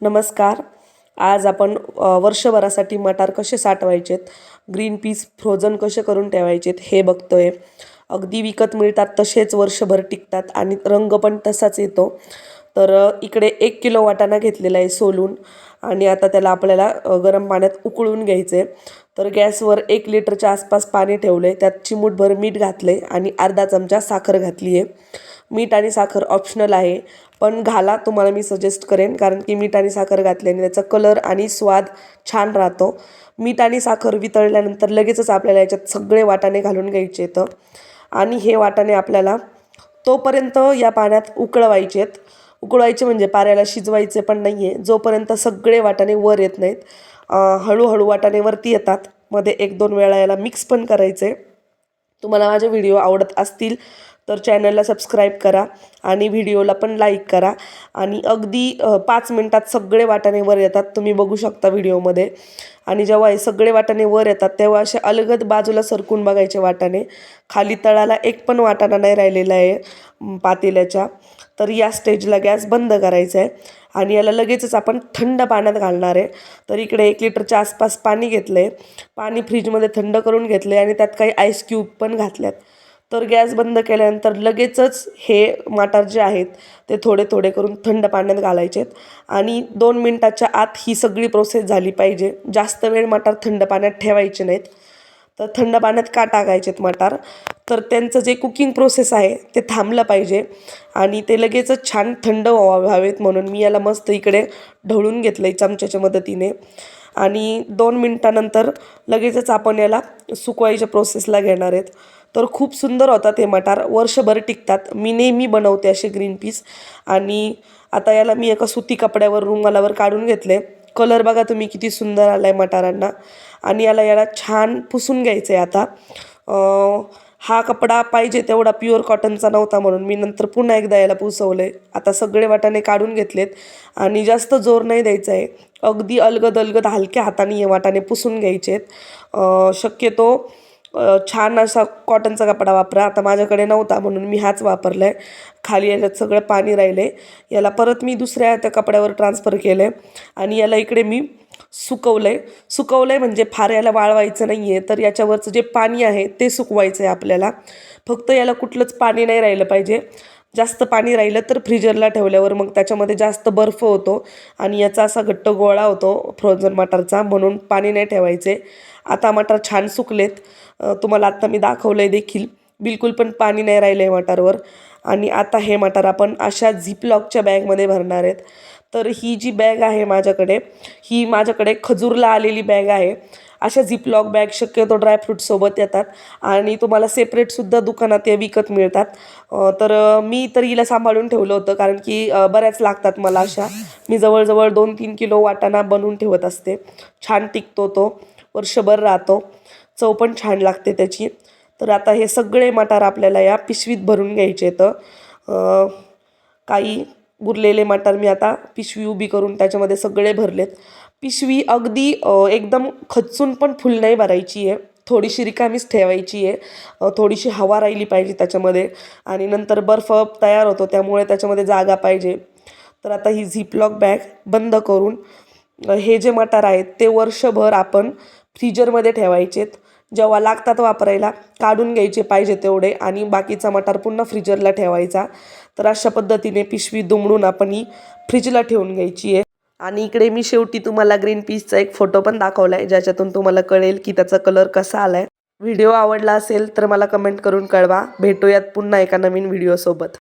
नमस्कार. आज आपण वर्षभरासाठी मटार कसे साठवायचेत? ग्रीन पीस फ्रोझन कसे करून ठेवायचेत हे बघतोय. अगदी विकत मिळतात तसेच वर्षभर टिकतात आणि रंग पण तसाच येतो. तर इकडे एक किलो वाटाणा घेतलेला आहे सोलून आणि आता त्याला आपल्याला गरम पाण्यात उकळून घ्यायचं आहे तर गॅसवर एक लिटरच्या आसपास पाणी ठेवलं आहे त्यात चिमूटभर मीठ घातलं आहे आणि अर्धा चमचा साखर घातली आहे मीठ आणि साखर ऑप्शनल आहे. पण घाला तुम्हाला मी सजेस्ट करेन कारण की मीठ आणि साखर घातल्याने त्याचा कलर आणि स्वाद छान राहतो. मीठ आणि साखर वितळल्यानंतर लगेचच आपल्याला याच्यात सगळे वाटाणे घालून घ्यायचे आहेत. आणि हे वाटाणे आपल्याला तोपर्यंत या पाण्यात उकळवायचे आहेत. उकळवायचे म्हणजे पाऱ्याला शिजवायचे पण नाही आहे जोपर्यंत सगळे वाटाणे वर येत नाहीत हळूहळू वाटाणे वरती येतात. मध्ये एक दोन वेळा याला मिक्स पण करायचे. तुम्हाला माझे व्हिडिओ आवडत असतील तर चॅनलला सबस्क्राईब करा आणि व्हिडिओला पण लाईक करा. आणि अगदी पाच मिनटात सगळे वाटाणे वर येतात तुम्ही बघू शकता व्हिडिओमध्ये. आणि जेव्हा हे सगळे वाटाणे वर येतात तेव्हा असे अलगद बाजूला सरकून बघायचे वाटाणे. खाली तळाला एक पण वाटाणा नाही राहिलेला आहे पातेल्याच्या. तर या स्टेजला गॅस बंद करायचा आहे. आणि याला लगेचच आपण थंड पाण्यात घालणार आहे. तर इकडे एक लिटरच्या आसपास पाणी घेतलं आहे पाणी फ्रीजमध्ये थंड करून घेतलं आहे आणि त्यात काही आईस क्यूब पण घातल्यात. तर गॅस बंद केल्यानंतर लगेचच हे मटार जे आहेत ते थोडे थोडे करून थंड पाण्यात घालायचे आहेत आणि दोन मिनटाच्या आत ही सगळी प्रोसेस झाली पाहिजे. जास्त वेळ मटार थंड पाण्यात ठेवायचे नाहीत. तर थंड पाण्यात का टाकायचेत मटार? तर त्यांचं जे कुकिंग प्रोसेस आहे ते थांबलं पाहिजे. आणि ते लगेचच छान थंड व्हावा व्हावेत म्हणून मी याला मस्त इकडे ढवळून घेतलं आहे चमच्याच्या मदतीने. आणि दोन मिनटानंतर लगेचच आपण याला सुकवायच्या प्रोसेसला घेणार आहेत. तर खूप सुंदर होतात हे मटार. वर्षभर टिकतात. मी नेहमी बनवते असे ग्रीन पीस आणि आता याला मी एका सुती कपड्यावर रुमालावर काढून घेतले. कलर बघा तुम्ही किती सुंदर आला आहे मटारांना. आणि याला याला छान पुसून घ्यायचं आहे आता हा कपडा पाहिजे तेवढा प्युअर कॉटनचा नव्हता म्हणून मी नंतर पुन्हा एकदा याला पुसवलं आहे आता सगळे वाटाणे काढून घेतलेत आणि जास्त जोर नाही द्यायचा आहे. अगदी अलगद अलगद हलक्या हाताने हे वाटाणे पुसून घ्यायचे आहेत शक्यतो छान असा कॉटनचा कपडा वापरा. आता माझ्याकडे नव्हता म्हणून मी हाच वापरला आहे खाली याच्यात सगळं पाणी राहिले याला परत मी दुसऱ्या त्या कपड्यावर ट्रान्सफर केलं आहे आणि याला इकडे मी सुकवलं आहे सुकवलं आहे म्हणजे फार याला वाळवायचं नाही आहे तर याच्यावरचं जे पाणी आहे ते सुकवायचं आहे आपल्याला. फक्त याला कुठलंच पाणी नाही राहिलं पाहिजे. जास्त पाणी राहिलं तर फ्रीजरला ठेवल्यावर मग त्याच्यामध्ये जास्त बर्फ होतो आणि याचा असा घट्ट गोळा होतो फ्रोझन मटारचा म्हणून पाणी नाही ठेवायचे. आता मटार छान सुकलेत. तुम्हाला आत्ता मी दाखवलं आहे देखील. बिलकुल पण पाणी नाही राहिलं आहे मटारवर. आणि आता हे मटार आपण अशा झिपलॉकच्या बॅगमध्ये भरणार आहेत. तर ही जी बॅग आहे माझ्याकडे ही माझ्याकडे खजूरला आलेली बॅग आहे. अशा झिपलॉक बॅग शक्यतो ड्रायफ्रूटसोबत येतात. आणि तुम्हाला सेपरेटसुद्धा दुकानात या विकत मिळतात. तर मी तर हिला सांभाळून ठेवलं होतं. कारण की बऱ्याच लागतात मला अशा. मी जवळजवळ दोन तीन किलो वाटाणा बनवून ठेवत असते. छान टिकतो तो. वर्षभर राहतो. चव पण छान लागते त्याची. तर आता हे सगळे मटार आपल्याला या पिशवीत भरून घ्यायचे तर काही उरलेले मटार मी आता पिशवी उभी करून त्याच्यामध्ये सगळे भरलेत. पिशवी अगदी एकदम खचून पण फुल नाही भरायची आहे. थोडीशी रिकामीच ठेवायची आहे. थोडीशी हवा राहिली पाहिजे त्याच्यामध्ये आणि नंतर बर्फ तयार होतो त्यामुळे त्याच्यामध्ये जागा पाहिजे. तर आता ही झिपलॉक बॅग बंद करून हे जे मटार आहेत ते वर्षभर आपण फ्रीजरमध्ये ठेवायचेत. जेव्हा लागतात वापरायला काढून घ्यायचे पाहिजे तेवढे आणि बाकीचा मटार पुन्हा फ्रीजरला ठेवायचा. तर अशा पद्धतीने पिशवी दुमडून आपण ही फ्रीजला ठेवून घ्यायची आहे. आणि इकडे मी शेवटी तुम्हाला ग्रीन पीसचा एक फोटो पण दाखवला आहे ज्याच्यातून तुम्हाला कळेल की त्याचा कलर कसा आला आहे व्हिडिओ आवडला असेल तर मला कमेंट करून कळवा. भेटूयात पुन्हा एका नवीन व्हिडिओसोबत